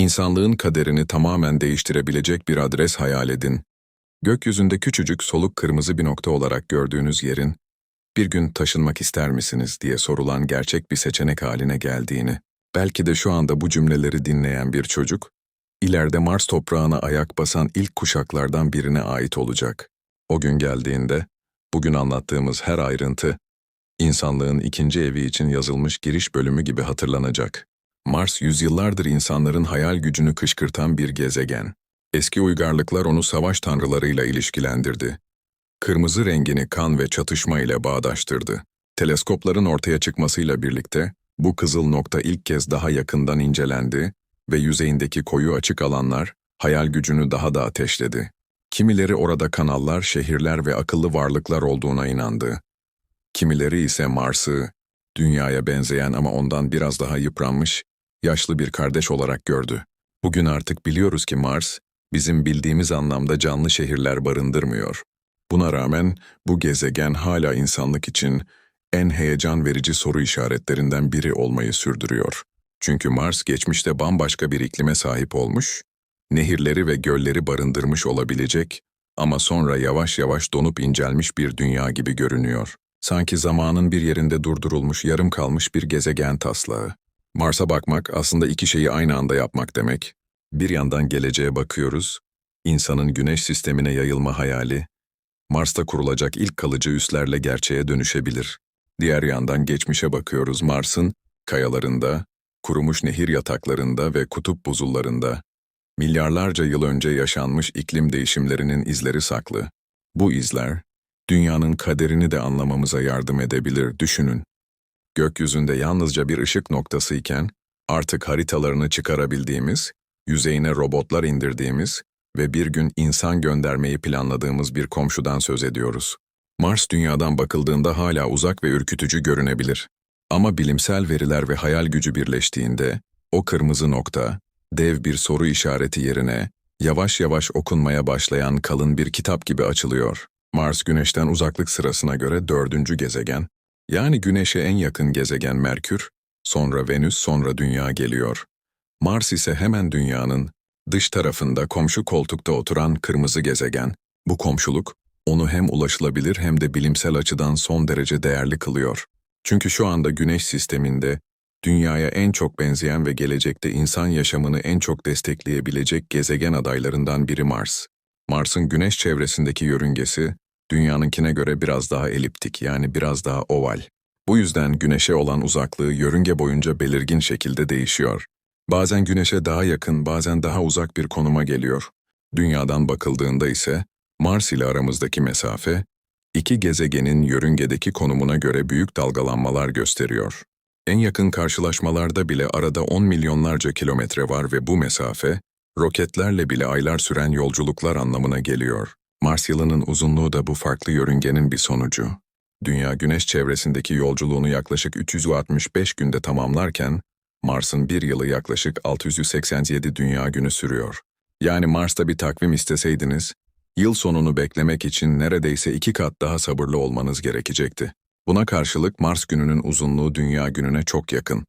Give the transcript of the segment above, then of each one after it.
İnsanlığın kaderini tamamen değiştirebilecek bir adres hayal edin. Gökyüzünde küçücük soluk kırmızı bir nokta olarak gördüğünüz yerin, bir gün taşınmak ister misiniz diye sorulan gerçek bir seçenek haline geldiğini, belki de şu anda bu cümleleri dinleyen bir çocuk, ileride Mars toprağına ayak basan ilk kuşaklardan birine ait olacak. O gün geldiğinde, bugün anlattığımız her ayrıntı, insanlığın ikinci evi için yazılmış giriş bölümü gibi hatırlanacak. Mars yüzyıllardır insanların hayal gücünü kışkırtan bir gezegen. Eski uygarlıklar onu savaş tanrılarıyla ilişkilendirdi. Kırmızı rengini kan ve çatışma ile bağdaştırdı. Teleskopların ortaya çıkmasıyla birlikte bu kızıl nokta ilk kez daha yakından incelendi ve yüzeyindeki koyu açık alanlar hayal gücünü daha da ateşledi. Kimileri orada kanallar, şehirler ve akıllı varlıklar olduğuna inandı. Kimileri ise Mars'ı, dünyaya benzeyen ama ondan biraz daha yıpranmış, yaşlı bir kardeş olarak gördü. Bugün artık biliyoruz ki Mars, bizim bildiğimiz anlamda canlı şehirler barındırmıyor. Buna rağmen bu gezegen hala insanlık için en heyecan verici soru işaretlerinden biri olmayı sürdürüyor. Çünkü Mars geçmişte bambaşka bir iklime sahip olmuş, nehirleri ve gölleri barındırmış olabilecek ama sonra yavaş yavaş donup incelmiş bir dünya gibi görünüyor. Sanki zamanın bir yerinde durdurulmuş, yarım kalmış bir gezegen taslağı. Mars'a bakmak aslında iki şeyi aynı anda yapmak demek. Bir yandan geleceğe bakıyoruz, insanın güneş sistemine yayılma hayali, Mars'ta kurulacak ilk kalıcı üslerle gerçeğe dönüşebilir. Diğer yandan geçmişe bakıyoruz Mars'ın kayalarında, kurumuş nehir yataklarında ve kutup buzullarında milyarlarca yıl önce yaşanmış iklim değişimlerinin izleri saklı. Bu izler, dünyanın kaderini de anlamamıza yardım edebilir, düşünün. Gökyüzünde yalnızca bir ışık noktası iken, artık haritalarını çıkarabildiğimiz, yüzeyine robotlar indirdiğimiz ve bir gün insan göndermeyi planladığımız bir komşudan söz ediyoruz. Mars dünyadan bakıldığında hala uzak ve ürkütücü görünebilir. Ama bilimsel veriler ve hayal gücü birleştiğinde, o kırmızı nokta, dev bir soru işareti yerine, yavaş yavaş okunmaya başlayan kalın bir kitap gibi açılıyor. Mars Güneş'ten uzaklık sırasına göre dördüncü gezegen, yani Güneş'e en yakın gezegen Merkür, sonra Venüs, sonra Dünya geliyor. Mars ise hemen Dünya'nın, dış tarafında komşu koltukta oturan kırmızı gezegen. Bu komşuluk, onu hem ulaşılabilir hem de bilimsel açıdan son derece değerli kılıyor. Çünkü şu anda Güneş sisteminde Dünyaya en çok benzeyen ve gelecekte insan yaşamını en çok destekleyebilecek gezegen adaylarından biri Mars. Mars'ın Güneş çevresindeki yörüngesi, Dünya'nınkine göre biraz daha eliptik yani biraz daha oval. Bu yüzden Güneş'e olan uzaklığı yörünge boyunca belirgin şekilde değişiyor. Bazen Güneş'e daha yakın, bazen daha uzak bir konuma geliyor. Dünyadan bakıldığında ise Mars ile aramızdaki mesafe, iki gezegenin yörüngedeki konumuna göre büyük dalgalanmalar gösteriyor. En yakın karşılaşmalarda bile arada 10 milyonlarca kilometre var ve bu mesafe, roketlerle bile aylar süren yolculuklar anlamına geliyor. Mars yılının uzunluğu da bu farklı yörüngenin bir sonucu. Dünya Güneş çevresindeki yolculuğunu yaklaşık 365 günde tamamlarken, Mars'ın bir yılı yaklaşık 687 dünya günü sürüyor. Yani Mars'ta bir takvim isteseydiniz, yıl sonunu beklemek için neredeyse iki kat daha sabırlı olmanız gerekecekti. Buna karşılık Mars gününün uzunluğu Dünya gününe çok yakın.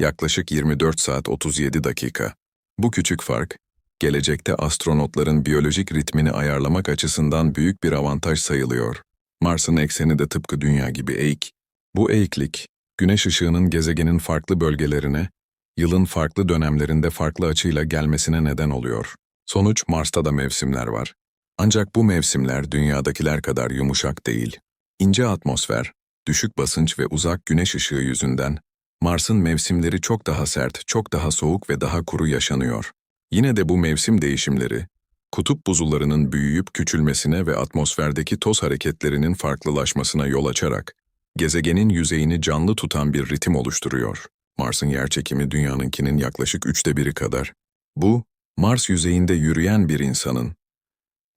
Yaklaşık 24 saat 37 dakika. Bu küçük fark, gelecekte astronotların biyolojik ritmini ayarlamak açısından büyük bir avantaj sayılıyor. Mars'ın ekseni de tıpkı Dünya gibi eğik. Bu eğiklik, güneş ışığının gezegenin farklı bölgelerine, yılın farklı dönemlerinde farklı açıyla gelmesine neden oluyor. Sonuç Mars'ta da mevsimler var. Ancak bu mevsimler dünyadakiler kadar yumuşak değil. İnce atmosfer, düşük basınç ve uzak güneş ışığı yüzünden Mars'ın mevsimleri çok daha sert, çok daha soğuk ve daha kuru yaşanıyor. Yine de bu mevsim değişimleri, kutup buzullarının büyüyüp küçülmesine ve atmosferdeki toz hareketlerinin farklılaşmasına yol açarak, gezegenin yüzeyini canlı tutan bir ritim oluşturuyor. Mars'ın yerçekimi dünyanınkinin yaklaşık üçte biri kadar. Bu, Mars yüzeyinde yürüyen bir insanın,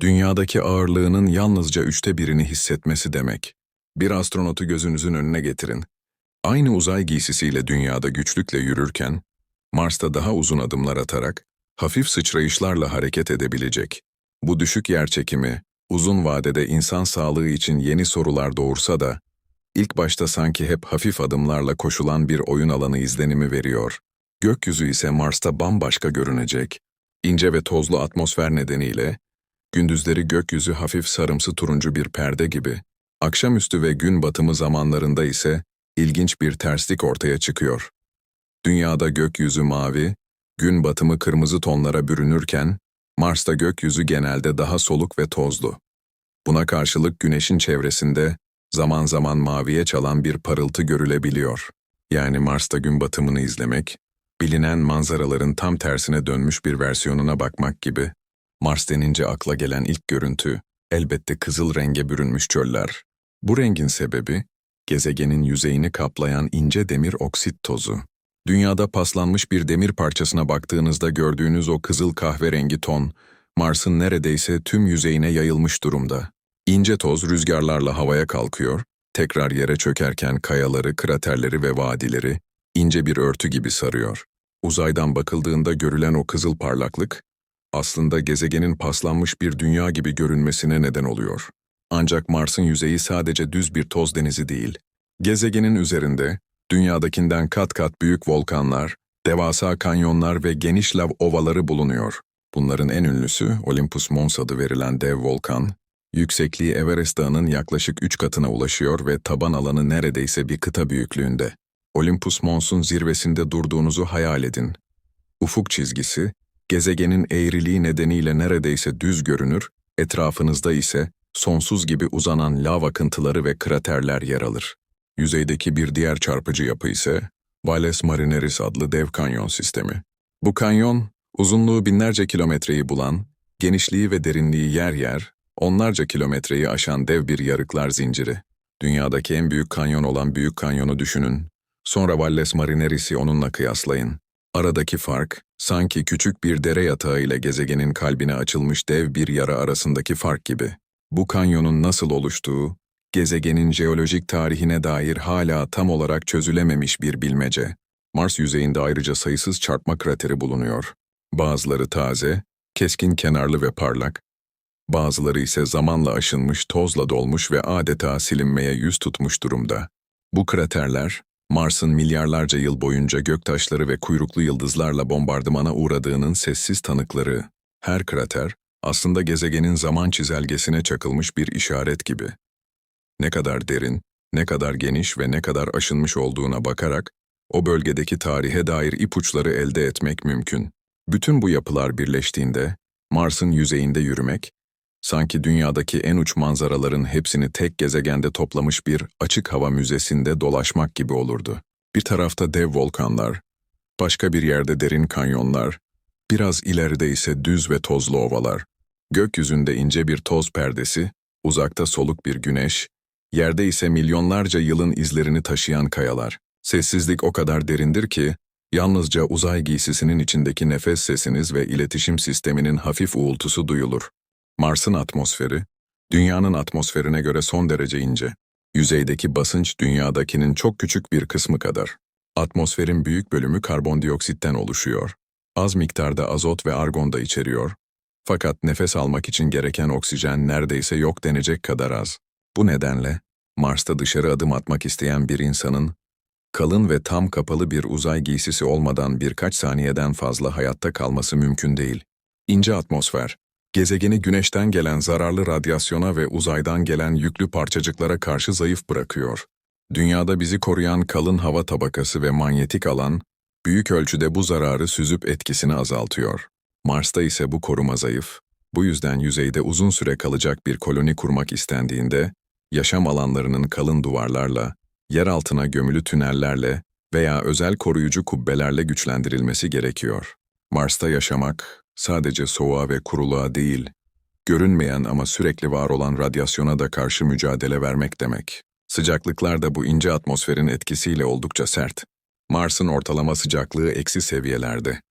dünyadaki ağırlığının yalnızca üçte birini hissetmesi demek. Bir astronotu gözünüzün önüne getirin. Aynı uzay giysisiyle dünyada güçlükle yürürken, Mars'ta daha uzun adımlar atarak, hafif sıçrayışlarla hareket edebilecek. Bu düşük yerçekimi, uzun vadede insan sağlığı için yeni sorular doğursa da, ilk başta sanki hep hafif adımlarla koşulan bir oyun alanı izlenimi veriyor. Gökyüzü ise Mars'ta bambaşka görünecek. İnce ve tozlu atmosfer nedeniyle, gündüzleri gökyüzü hafif sarımsı turuncu bir perde gibi, akşamüstü ve gün batımı zamanlarında ise ilginç bir terslik ortaya çıkıyor. Dünyada gökyüzü mavi, gün batımı kırmızı tonlara bürünürken, Mars'ta gökyüzü genelde daha soluk ve tozlu. Buna karşılık Güneş'in çevresinde zaman zaman maviye çalan bir parıltı görülebiliyor. Yani Mars'ta gün batımını izlemek, bilinen manzaraların tam tersine dönmüş bir versiyonuna bakmak gibi. Mars denince akla gelen ilk görüntü, elbette kızıl renge bürünmüş çöller. Bu rengin sebebi, gezegenin yüzeyini kaplayan ince demir oksit tozu. Dünyada paslanmış bir demir parçasına baktığınızda gördüğünüz o kızıl kahverengi ton, Mars'ın neredeyse tüm yüzeyine yayılmış durumda. İnce toz rüzgarlarla havaya kalkıyor, tekrar yere çökerken kayaları, kraterleri ve vadileri ince bir örtü gibi sarıyor. Uzaydan bakıldığında görülen o kızıl parlaklık, aslında gezegenin paslanmış bir dünya gibi görünmesine neden oluyor. Ancak Mars'ın yüzeyi sadece düz bir toz denizi değil. Gezegenin üzerinde, dünyadakinden kat kat büyük volkanlar, devasa kanyonlar ve geniş lav ovaları bulunuyor. Bunların en ünlüsü Olympus Mons adı verilen dev volkan, yüksekliği Everest Dağı'nın yaklaşık 3 katına ulaşıyor ve taban alanı neredeyse bir kıta büyüklüğünde. Olympus Mons'un zirvesinde durduğunuzu hayal edin. Ufuk çizgisi, gezegenin eğriliği nedeniyle neredeyse düz görünür, etrafınızda ise sonsuz gibi uzanan lav akıntıları ve kraterler yer alır. Yüzeydeki bir diğer çarpıcı yapı ise Valles Marineris adlı dev kanyon sistemi. Bu kanyon, uzunluğu binlerce kilometreyi bulan, genişliği ve derinliği yer yer, onlarca kilometreyi aşan dev bir yarıklar zinciri. Dünyadaki en büyük kanyon olan Büyük Kanyon'u düşünün. Sonra Valles Marineris'i onunla kıyaslayın. Aradaki fark, sanki küçük bir dere yatağı ile gezegenin kalbine açılmış dev bir yara arasındaki fark gibi. Bu kanyonun nasıl oluştuğu, gezegenin jeolojik tarihine dair hala tam olarak çözülememiş bir bilmece. Mars yüzeyinde ayrıca sayısız çarpma krateri bulunuyor. Bazıları taze, keskin kenarlı ve parlak, bazıları ise zamanla aşınmış, tozla dolmuş ve adeta silinmeye yüz tutmuş durumda. Bu kraterler, Mars'ın milyarlarca yıl boyunca göktaşları ve kuyruklu yıldızlarla bombardımana uğradığının sessiz tanıkları. Her krater, aslında gezegenin zaman çizelgesine çakılmış bir işaret gibi. Ne kadar derin, ne kadar geniş ve ne kadar aşınmış olduğuna bakarak, o bölgedeki tarihe dair ipuçları elde etmek mümkün. Bütün bu yapılar birleştiğinde, Mars'ın yüzeyinde yürümek, sanki dünyadaki en uç manzaraların hepsini tek gezegende toplamış bir açık hava müzesinde dolaşmak gibi olurdu. Bir tarafta dev volkanlar, başka bir yerde derin kanyonlar, biraz ileride ise düz ve tozlu ovalar. Gökyüzünde ince bir toz perdesi, uzakta soluk bir güneş, yerde ise milyonlarca yılın izlerini taşıyan kayalar. Sessizlik o kadar derindir ki, yalnızca uzay giysisinin içindeki nefes sesiniz ve iletişim sisteminin hafif uğultusu duyulur. Mars'ın atmosferi, Dünya'nın atmosferine göre son derece ince. Yüzeydeki basınç Dünya'dakinin çok küçük bir kısmı kadar. Atmosferin büyük bölümü karbondioksitten oluşuyor. Az miktarda azot ve argon da içeriyor. Fakat nefes almak için gereken oksijen neredeyse yok denecek kadar az. Bu nedenle Mars'ta dışarı adım atmak isteyen bir insanın kalın ve tam kapalı bir uzay giysisi olmadan birkaç saniyeden fazla hayatta kalması mümkün değil. İnce atmosfer, gezegeni güneşten gelen zararlı radyasyona ve uzaydan gelen yüklü parçacıklara karşı zayıf bırakıyor. Dünyada bizi koruyan kalın hava tabakası ve manyetik alan, büyük ölçüde bu zararı süzüp etkisini azaltıyor. Mars'ta ise bu koruma zayıf. Bu yüzden yüzeyde uzun süre kalacak bir koloni kurmak istendiğinde, yaşam alanlarının kalın duvarlarla, yer altına gömülü tünellerle veya özel koruyucu kubbelerle güçlendirilmesi gerekiyor. Mars'ta yaşamak, sadece soğuğa ve kuruluğa değil, görünmeyen ama sürekli var olan radyasyona da karşı mücadele vermek demek. Sıcaklıklar da bu ince atmosferin etkisiyle oldukça sert. Mars'ın ortalama sıcaklığı eksi seviyelerde.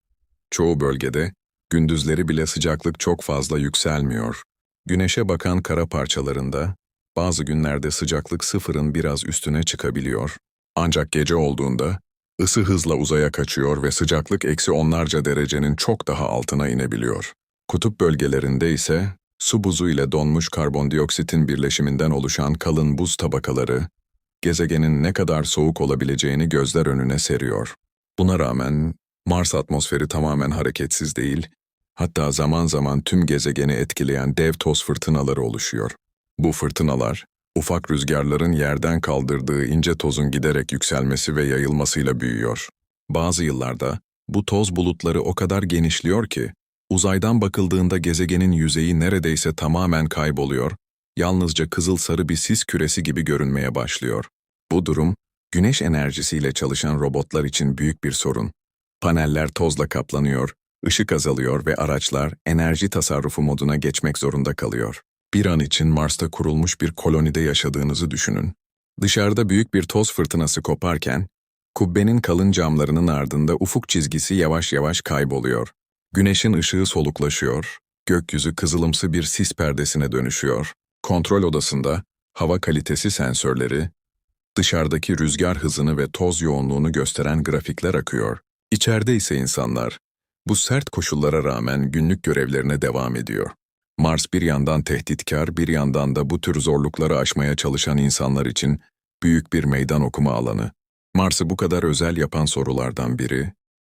Çoğu bölgede, gündüzleri bile sıcaklık çok fazla yükselmiyor. Güneşe bakan kara parçalarında, bazı günlerde sıcaklık sıfırın biraz üstüne çıkabiliyor. Ancak gece olduğunda, ısı hızla uzaya kaçıyor ve sıcaklık eksi onlarca derecenin çok daha altına inebiliyor. Kutup bölgelerinde ise, su buzu ile donmuş karbondioksitin birleşiminden oluşan kalın buz tabakaları, gezegenin ne kadar soğuk olabileceğini gözler önüne seriyor. Buna rağmen Mars atmosferi tamamen hareketsiz değil, hatta zaman zaman tüm gezegeni etkileyen dev toz fırtınaları oluşuyor. Bu fırtınalar, ufak rüzgarların yerden kaldırdığı ince tozun giderek yükselmesi ve yayılmasıyla büyüyor. Bazı yıllarda bu toz bulutları o kadar genişliyor ki, uzaydan bakıldığında gezegenin yüzeyi neredeyse tamamen kayboluyor, yalnızca kızıl sarı bir sis küresi gibi görünmeye başlıyor. Bu durum, güneş enerjisiyle çalışan robotlar için büyük bir sorun. Paneller tozla kaplanıyor, ışık azalıyor ve araçlar enerji tasarrufu moduna geçmek zorunda kalıyor. Bir an için Mars'ta kurulmuş bir kolonide yaşadığınızı düşünün. Dışarıda büyük bir toz fırtınası koparken, kubbenin kalın camlarının ardında ufuk çizgisi yavaş yavaş kayboluyor. Güneşin ışığı soluklaşıyor, gökyüzü kızılımsı bir sis perdesine dönüşüyor. Kontrol odasında hava kalitesi sensörleri, dışarıdaki rüzgar hızını ve toz yoğunluğunu gösteren grafikler akıyor. İçeride ise insanlar, bu sert koşullara rağmen günlük görevlerine devam ediyor. Mars bir yandan tehditkar, bir yandan da bu tür zorlukları aşmaya çalışan insanlar için büyük bir meydan okuma alanı. Mars'ı bu kadar özel yapan sorulardan biri,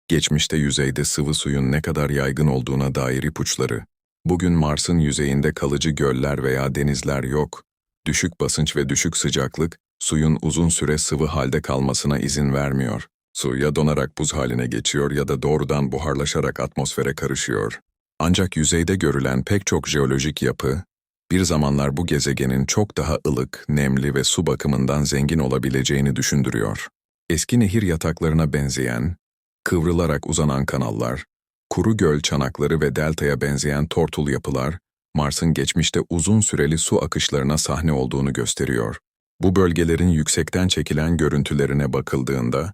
geçmişte yüzeyde sıvı suyun ne kadar yaygın olduğuna dair ipuçları. Bugün Mars'ın yüzeyinde kalıcı göller veya denizler yok. Düşük basınç ve düşük sıcaklık, suyun uzun süre sıvı halde kalmasına izin vermiyor. Su ya donarak buz haline geçiyor ya da doğrudan buharlaşarak atmosfere karışıyor. Ancak yüzeyde görülen pek çok jeolojik yapı, bir zamanlar bu gezegenin çok daha ılık, nemli ve su bakımından zengin olabileceğini düşündürüyor. Eski nehir yataklarına benzeyen, kıvrılarak uzanan kanallar, kuru göl çanakları ve deltaya benzeyen tortul yapılar, Mars'ın geçmişte uzun süreli su akışlarına sahne olduğunu gösteriyor. Bu bölgelerin yüksekten çekilen görüntülerine bakıldığında,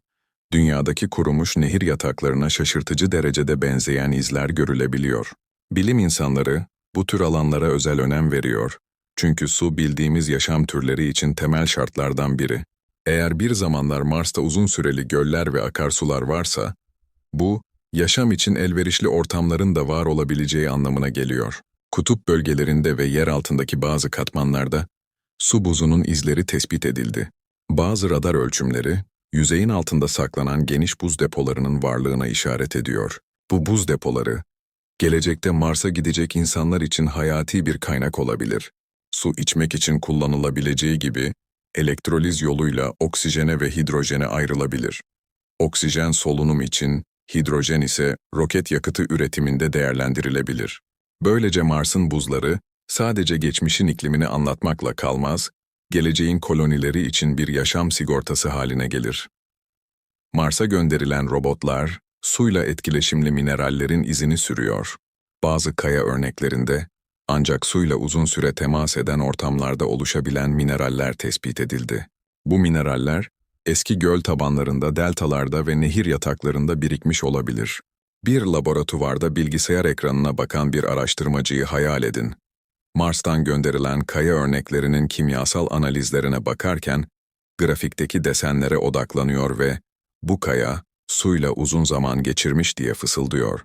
dünyadaki kurumuş nehir yataklarına şaşırtıcı derecede benzeyen izler görülebiliyor. Bilim insanları bu tür alanlara özel önem veriyor. Çünkü su bildiğimiz yaşam türleri için temel şartlardan biri. Eğer bir zamanlar Mars'ta uzun süreli göller ve akarsular varsa, bu, yaşam için elverişli ortamların da var olabileceği anlamına geliyor. Kutup bölgelerinde ve yer altındaki bazı katmanlarda su buzunun izleri tespit edildi. Bazı radar ölçümleri, yüzeyin altında saklanan geniş buz depolarının varlığına işaret ediyor. Bu buz depoları, gelecekte Mars'a gidecek insanlar için hayati bir kaynak olabilir. Su içmek için kullanılabileceği gibi, elektroliz yoluyla oksijene ve hidrojene ayrılabilir. Oksijen solunum için, hidrojen ise roket yakıtı üretiminde değerlendirilebilir. Böylece Mars'ın buzları sadece geçmişin iklimini anlatmakla kalmaz, geleceğin kolonileri için bir yaşam sigortası haline gelir. Mars'a gönderilen robotlar, suyla etkileşimli minerallerin izini sürüyor. Bazı kaya örneklerinde, ancak suyla uzun süre temas eden ortamlarda oluşabilen mineraller tespit edildi. Bu mineraller, eski göl tabanlarında, deltalarda ve nehir yataklarında birikmiş olabilir. Bir laboratuvarda bilgisayar ekranına bakan bir araştırmacıyı hayal edin. Mars'tan gönderilen kaya örneklerinin kimyasal analizlerine bakarken, grafikteki desenlere odaklanıyor ve bu kaya, suyla uzun zaman geçirmiş diye fısıldıyor.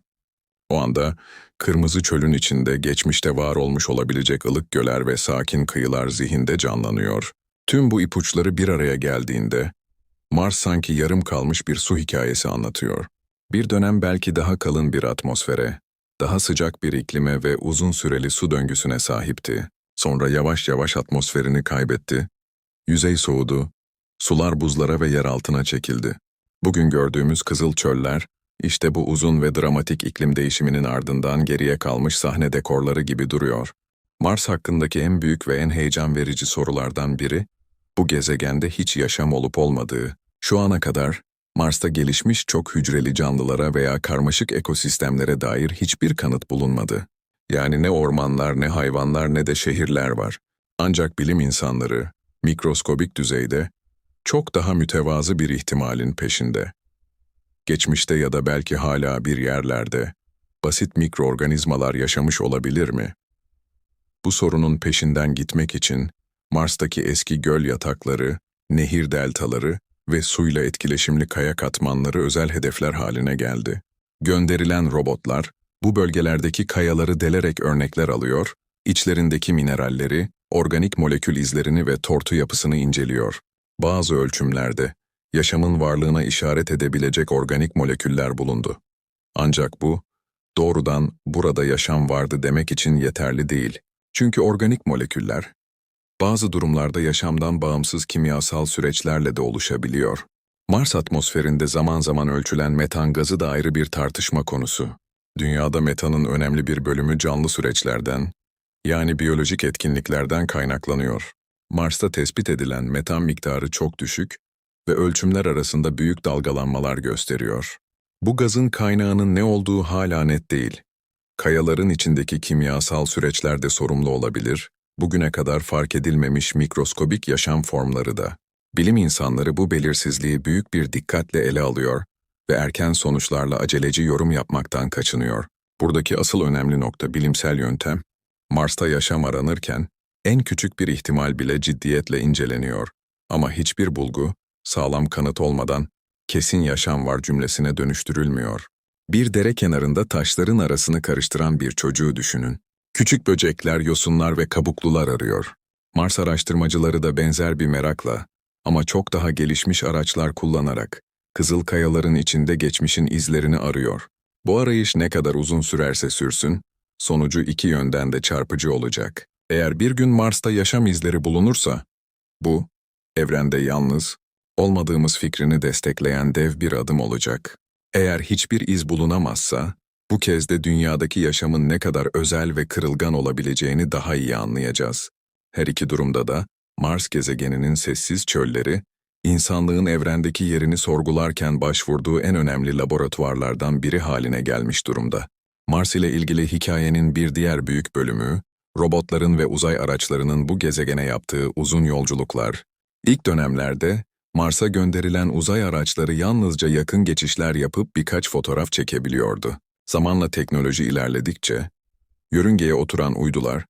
O anda, kırmızı çölün içinde geçmişte var olmuş olabilecek ılık göler ve sakin kıyılar zihinde canlanıyor. Tüm bu ipuçları bir araya geldiğinde, Mars sanki yarım kalmış bir su hikayesi anlatıyor. Bir dönem belki daha kalın bir atmosfere, daha sıcak bir iklime ve uzun süreli su döngüsüne sahipti. Sonra yavaş yavaş atmosferini kaybetti. Yüzey soğudu, sular buzlara ve yer altına çekildi. Bugün gördüğümüz kızıl çöller, işte bu uzun ve dramatik iklim değişiminin ardından geriye kalmış sahne dekorları gibi duruyor. Mars hakkındaki en büyük ve en heyecan verici sorulardan biri, bu gezegende hiç yaşam olup olmadığı. Şu ana kadar Mars'ta gelişmiş çok hücreli canlılara veya karmaşık ekosistemlere dair hiçbir kanıt bulunmadı. Yani ne ormanlar, ne hayvanlar, ne de şehirler var. Ancak bilim insanları, mikroskobik düzeyde, çok daha mütevazı bir ihtimalin peşinde. Geçmişte ya da belki hala bir yerlerde, basit mikroorganizmalar yaşamış olabilir mi? Bu sorunun peşinden gitmek için, Mars'taki eski göl yatakları, nehir deltaları ve suyla etkileşimli kaya katmanları özel hedefler haline geldi. Gönderilen robotlar, bu bölgelerdeki kayaları delerek örnekler alıyor, içlerindeki mineralleri, organik molekül izlerini ve tortu yapısını inceliyor. Bazı ölçümlerde, yaşamın varlığına işaret edebilecek organik moleküller bulundu. Ancak bu, doğrudan burada yaşam vardı demek için yeterli değil. Çünkü organik moleküller, bazı durumlarda yaşamdan bağımsız kimyasal süreçlerle de oluşabiliyor. Mars atmosferinde zaman zaman ölçülen metan gazı da ayrı bir tartışma konusu. Dünyada metanın önemli bir bölümü canlı süreçlerden, yani biyolojik etkinliklerden kaynaklanıyor. Mars'ta tespit edilen metan miktarı çok düşük ve ölçümler arasında büyük dalgalanmalar gösteriyor. Bu gazın kaynağının ne olduğu hala net değil. Kayaların içindeki kimyasal süreçlerde sorumlu olabilir, bugüne kadar fark edilmemiş mikroskobik yaşam formları da. Bilim insanları bu belirsizliği büyük bir dikkatle ele alıyor ve erken sonuçlarla aceleci yorum yapmaktan kaçınıyor. Buradaki asıl önemli nokta bilimsel yöntem, Mars'ta yaşam aranırken en küçük bir ihtimal bile ciddiyetle inceleniyor. Ama hiçbir bulgu, sağlam kanıt olmadan kesin yaşam var cümlesine dönüştürülmüyor. Bir dere kenarında taşların arasını karıştıran bir çocuğu düşünün. Küçük böcekler, yosunlar ve kabuklular arıyor. Mars araştırmacıları da benzer bir merakla ama çok daha gelişmiş araçlar kullanarak kızıl kayaların içinde geçmişin izlerini arıyor. Bu arayış ne kadar uzun sürerse sürsün, sonucu iki yönden de çarpıcı olacak. Eğer bir gün Mars'ta yaşam izleri bulunursa, bu, evrende yalnız, olmadığımız fikrini destekleyen dev bir adım olacak. Eğer hiçbir iz bulunamazsa, bu kez de dünyadaki yaşamın ne kadar özel ve kırılgan olabileceğini daha iyi anlayacağız. Her iki durumda da Mars gezegeninin sessiz çölleri, insanlığın evrendeki yerini sorgularken başvurduğu en önemli laboratuvarlardan biri haline gelmiş durumda. Mars ile ilgili hikayenin bir diğer büyük bölümü, robotların ve uzay araçlarının bu gezegene yaptığı uzun yolculuklar. İlk dönemlerde Mars'a gönderilen uzay araçları yalnızca yakın geçişler yapıp birkaç fotoğraf çekebiliyordu. Zamanla teknoloji ilerledikçe, yörüngeye oturan uydular,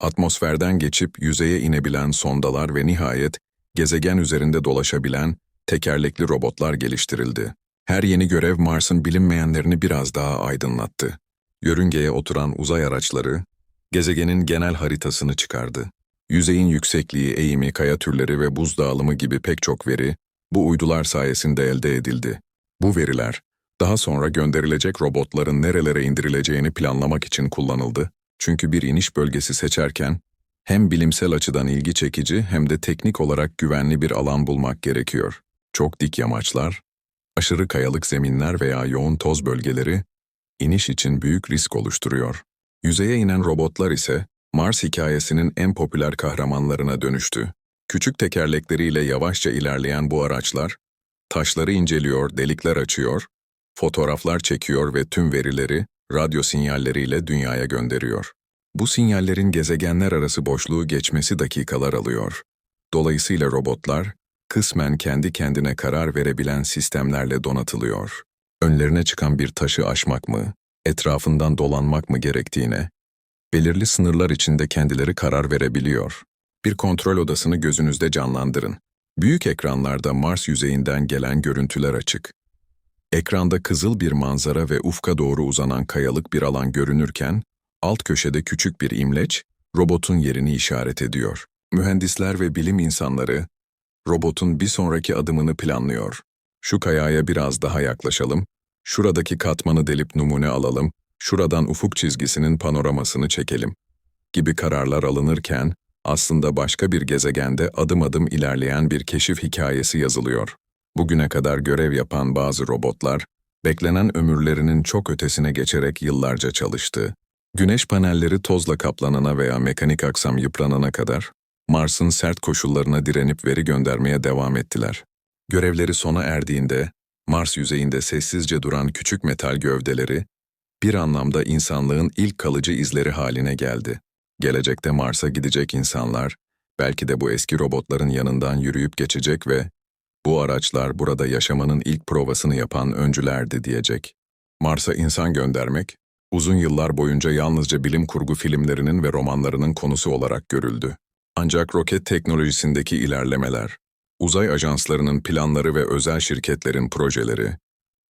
atmosferden geçip yüzeye inebilen sondalar ve nihayet gezegen üzerinde dolaşabilen tekerlekli robotlar geliştirildi. Her yeni görev Mars'ın bilinmeyenlerini biraz daha aydınlattı. Yörüngeye oturan uzay araçları, gezegenin genel haritasını çıkardı. Yüzeyin yüksekliği, eğimi, kaya türleri ve buz dağılımı gibi pek çok veri bu uydular sayesinde elde edildi. Bu veriler, daha sonra gönderilecek robotların nerelere indirileceğini planlamak için kullanıldı. Çünkü bir iniş bölgesi seçerken hem bilimsel açıdan ilgi çekici hem de teknik olarak güvenli bir alan bulmak gerekiyor. Çok dik yamaçlar, aşırı kayalık zeminler veya yoğun toz bölgeleri iniş için büyük risk oluşturuyor. Yüzeye inen robotlar ise Mars hikayesinin en popüler kahramanlarına dönüştü. Küçük tekerlekleriyle yavaşça ilerleyen bu araçlar, taşları inceliyor, delikler açıyor, fotoğraflar çekiyor ve tüm verileri radyo sinyalleriyle dünyaya gönderiyor. Bu sinyallerin gezegenler arası boşluğu geçmesi dakikalar alıyor. Dolayısıyla robotlar, kısmen kendi kendine karar verebilen sistemlerle donatılıyor. Önlerine çıkan bir taşı aşmak mı, etrafından dolanmak mı gerektiğine, belirli sınırlar içinde kendileri karar verebiliyor. Bir kontrol odasını gözünüzde canlandırın. Büyük ekranlarda Mars yüzeyinden gelen görüntüler açık. Ekranda kızıl bir manzara ve ufka doğru uzanan kayalık bir alan görünürken, alt köşede küçük bir imleç, robotun yerini işaret ediyor. Mühendisler ve bilim insanları, robotun bir sonraki adımını planlıyor. Şu kayaya biraz daha yaklaşalım, şuradaki katmanı delip numune alalım, şuradan ufuk çizgisinin panoramasını çekelim gibi kararlar alınırken, aslında başka bir gezegende adım adım ilerleyen bir keşif hikayesi yazılıyor. Bugüne kadar görev yapan bazı robotlar, beklenen ömürlerinin çok ötesine geçerek yıllarca çalıştı. Güneş panelleri tozla kaplanana veya mekanik aksam yıpranana kadar, Mars'ın sert koşullarına direnip veri göndermeye devam ettiler. Görevleri sona erdiğinde, Mars yüzeyinde sessizce duran küçük metal gövdeleri, bir anlamda insanlığın ilk kalıcı izleri haline geldi. Gelecekte Mars'a gidecek insanlar, belki de bu eski robotların yanından yürüyüp geçecek ve bu araçlar burada yaşamanın ilk provasını yapan öncülerdi diyecek. Mars'a insan göndermek, uzun yıllar boyunca yalnızca bilim kurgu filmlerinin ve romanlarının konusu olarak görüldü. Ancak roket teknolojisindeki ilerlemeler, uzay ajanslarının planları ve özel şirketlerin projeleri,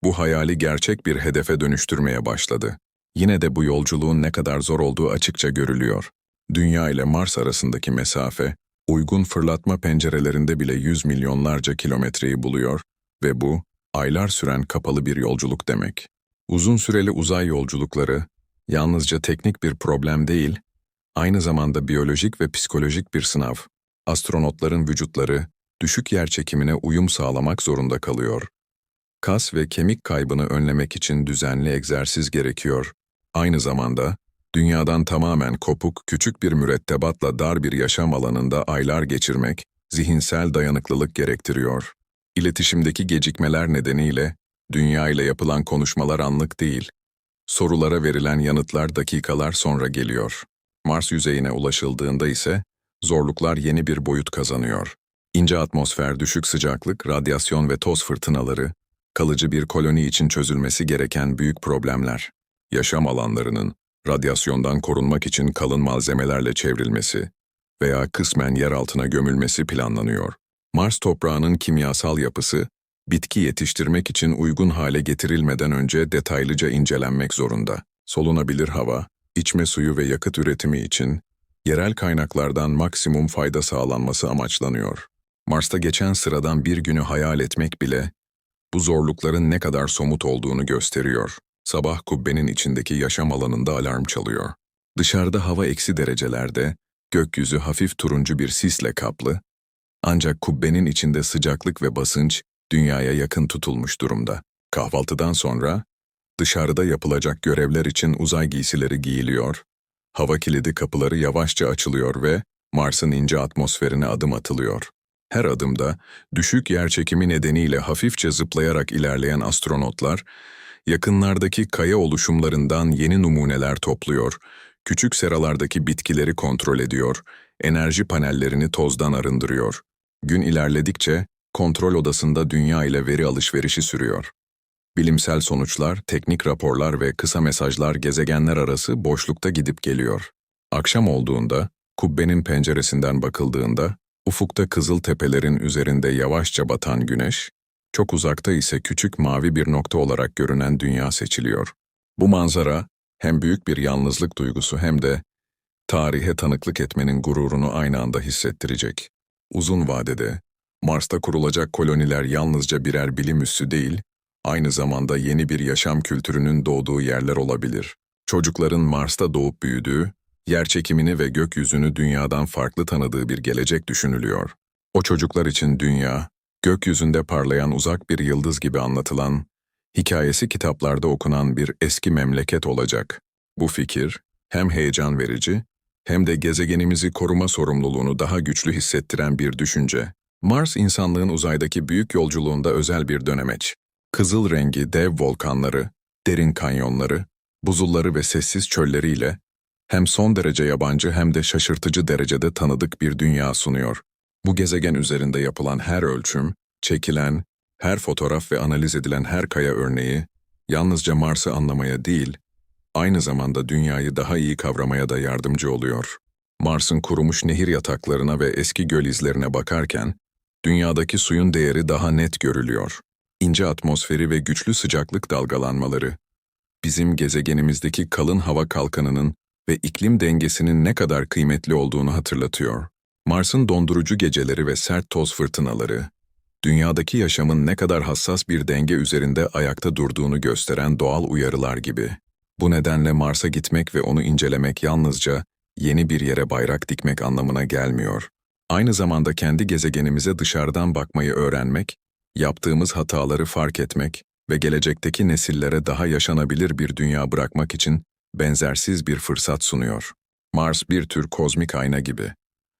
bu hayali gerçek bir hedefe dönüştürmeye başladı. Yine de bu yolculuğun ne kadar zor olduğu açıkça görülüyor. Dünya ile Mars arasındaki mesafe, uygun fırlatma pencerelerinde bile yüz milyonlarca kilometreyi buluyor Ve bu, aylar süren kapalı bir yolculuk demek. Uzun süreli uzay yolculukları, yalnızca teknik bir problem değil, aynı zamanda biyolojik ve psikolojik bir sınav. Astronotların vücutları, düşük yerçekimine uyum sağlamak zorunda kalıyor. Kas ve kemik kaybını önlemek için düzenli egzersiz gerekiyor. Aynı zamanda, dünyadan tamamen kopuk küçük bir mürettebatla dar bir yaşam alanında aylar geçirmek, zihinsel dayanıklılık gerektiriyor. İletişimdeki gecikmeler nedeniyle, dünya ile yapılan konuşmalar anlık değil. Sorulara verilen yanıtlar dakikalar sonra geliyor. Mars yüzeyine ulaşıldığında ise, zorluklar yeni bir boyut kazanıyor. İnce atmosfer, düşük sıcaklık, radyasyon ve toz fırtınaları, kalıcı bir koloni için çözülmesi gereken büyük problemler. Yaşam alanlarının, radyasyondan korunmak için kalın malzemelerle çevrilmesi veya kısmen yer altına gömülmesi planlanıyor. Mars toprağının kimyasal yapısı, bitki yetiştirmek için uygun hale getirilmeden önce detaylıca incelenmek zorunda. Solunabilir hava, içme suyu ve yakıt üretimi için yerel kaynaklardan maksimum fayda sağlanması amaçlanıyor. Mars'ta geçen sıradan bir günü hayal etmek bile bu zorlukların ne kadar somut olduğunu gösteriyor. Sabah kubbenin içindeki yaşam alanında alarm çalıyor. Dışarıda hava eksi derecelerde, gökyüzü hafif turuncu bir sisle kaplı, ancak kubbenin içinde sıcaklık ve basınç dünyaya yakın tutulmuş durumda. Kahvaltıdan sonra dışarıda yapılacak görevler için uzay giysileri giyiliyor, hava kilidi kapıları yavaşça açılıyor ve Mars'ın ince atmosferine adım atılıyor. Her adımda düşük yerçekimi nedeniyle hafifçe zıplayarak ilerleyen astronotlar, yakınlardaki kaya oluşumlarından yeni numuneler topluyor, küçük seralardaki bitkileri kontrol ediyor, enerji panellerini tozdan arındırıyor. Gün ilerledikçe kontrol odasında dünya ile veri alışverişi sürüyor. Bilimsel sonuçlar, teknik raporlar ve kısa mesajlar gezegenler arası boşlukta gidip geliyor. Akşam olduğunda, kubbenin penceresinden bakıldığında, ufukta kızıl tepelerin üzerinde yavaşça batan güneş, çok uzakta ise küçük mavi bir nokta olarak görünen dünya seçiliyor. Bu manzara, hem büyük bir yalnızlık duygusu hem de tarihe tanıklık etmenin gururunu aynı anda hissettirecek. Uzun vadede, Mars'ta kurulacak koloniler yalnızca birer bilim üssü değil, aynı zamanda yeni bir yaşam kültürünün doğduğu yerler olabilir. Çocukların Mars'ta doğup büyüdüğü, yer çekimini ve gökyüzünü dünyadan farklı tanıdığı bir gelecek düşünülüyor. O çocuklar için dünya, gökyüzünde parlayan uzak bir yıldız gibi anlatılan, hikayesi kitaplarda okunan bir eski memleket olacak. Bu fikir, hem heyecan verici, hem de gezegenimizi koruma sorumluluğunu daha güçlü hissettiren bir düşünce. Mars insanlığın uzaydaki büyük yolculuğunda özel bir dönemeç. Kızıl rengi dev volkanları, derin kanyonları, buzulları ve sessiz çölleriyle hem son derece yabancı hem de şaşırtıcı derecede tanıdık bir dünya sunuyor. Bu gezegen üzerinde yapılan her ölçüm, çekilen, her fotoğraf ve analiz edilen her kaya örneği, yalnızca Mars'ı anlamaya değil, aynı zamanda dünyayı daha iyi kavramaya da yardımcı oluyor. Mars'ın kurumuş nehir yataklarına ve eski göl izlerine bakarken, dünyadaki suyun değeri daha net görülüyor. İnce atmosferi ve güçlü sıcaklık dalgalanmaları, bizim gezegenimizdeki kalın hava kalkanının ve iklim dengesinin ne kadar kıymetli olduğunu hatırlatıyor. Mars'ın dondurucu geceleri ve sert toz fırtınaları, dünyadaki yaşamın ne kadar hassas bir denge üzerinde ayakta durduğunu gösteren doğal uyarılar gibi. Bu nedenle Mars'a gitmek ve onu incelemek yalnızca yeni bir yere bayrak dikmek anlamına gelmiyor. Aynı zamanda kendi gezegenimize dışarıdan bakmayı öğrenmek, yaptığımız hataları fark etmek ve gelecekteki nesillere daha yaşanabilir bir dünya bırakmak için benzersiz bir fırsat sunuyor. Mars bir tür kozmik ayna gibi.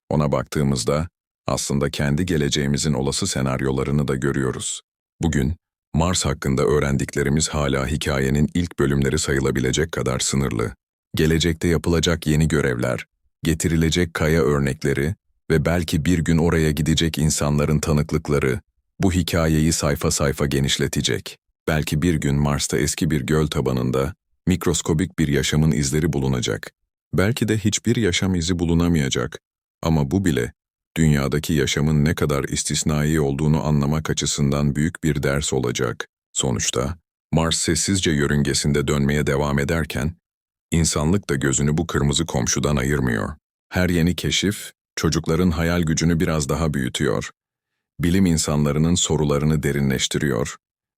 Ona baktığımızda aslında kendi geleceğimizin olası senaryolarını da görüyoruz. Bugün Mars hakkında öğrendiklerimiz hala hikayenin ilk bölümleri sayılabilecek kadar sınırlı. Gelecekte yapılacak yeni görevler, getirilecek kaya örnekleri ve belki bir gün oraya gidecek insanların tanıklıkları bu hikayeyi sayfa sayfa genişletecek. Belki bir gün Mars'ta eski bir göl tabanında mikroskobik bir yaşamın izleri bulunacak. Belki de hiçbir yaşam izi bulunamayacak. Ama bu bile dünyadaki yaşamın ne kadar istisnai olduğunu anlamak açısından büyük bir ders olacak. Sonuçta Mars sessizce yörüngesinde dönmeye devam ederken insanlık da gözünü bu kırmızı komşudan ayırmıyor. Her yeni keşif çocukların hayal gücünü biraz daha büyütüyor. bilim insanlarının sorularını derinleştiriyor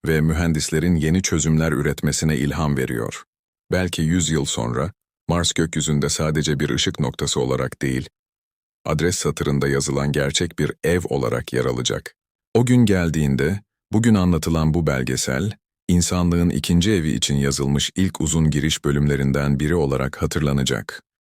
ve mühendislerin yeni çözümler üretmesine ilham veriyor. Belki 100 yıl sonra, Mars gökyüzünde sadece bir ışık noktası olarak değil, adres satırında yazılan gerçek bir ev olarak yer alacak. O gün geldiğinde, bugün anlatılan bu belgesel, insanlığın ikinci evi için yazılmış ilk uzun giriş bölümlerinden biri olarak hatırlanacak.